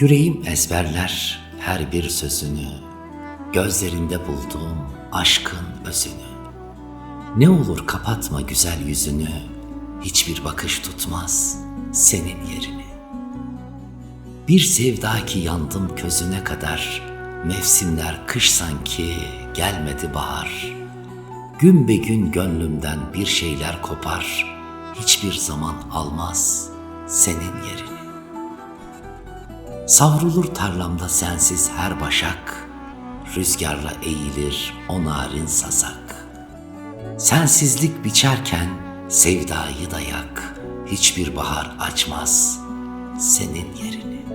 Yüreğim ezberler her bir sözünü, gözlerinde bulduğum aşkın özünü. Ne olur kapatma güzel yüzünü, hiçbir bakış tutmaz senin yerini. Bir sevda ki yandım közüne kadar, mevsimler kış sanki gelmedi bahar. Gün be gün gönlümden bir şeyler kopar, hiçbir zaman almaz senin yerini. Savrulur tarlamda sensiz her başak, Rüzgarla eğilir o narin sasak. Sensizlik biçerken sevdayı da yak, Hiçbir bahar açmaz senin yerini.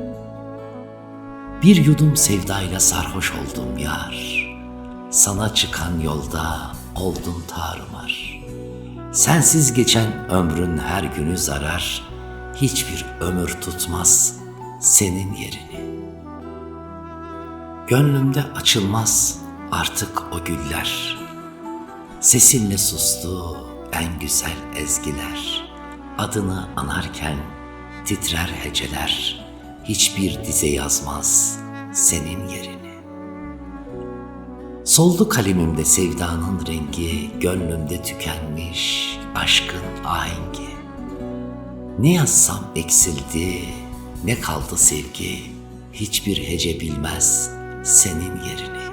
Bir yudum sevdayla sarhoş oldum yar, Sana çıkan yolda oldum tarumar. Sensiz geçen ömrün her günü zarar, Hiçbir ömür tutmaz senin yerini. Gönlümde açılmaz artık o güller. Sesinle sustu en güzel ezgiler. Adını anarken titrer heceler. Hiçbir dize yazmaz senin yerini. Soldu kalemimde sevdanın rengi, gönlümde tükenmiş aşkın ahengi. Ne yazsam eksildi, ne kaldı sevgi, hiçbir hece bilmez senin yerini.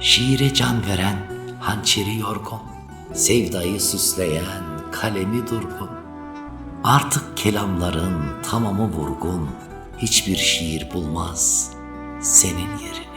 Şiire can veren hançeri yorgun, sevdayı süsleyen kalemi durgun. Artık kelamların tamamı vurgun, hiçbir şiir bulmaz senin yerini.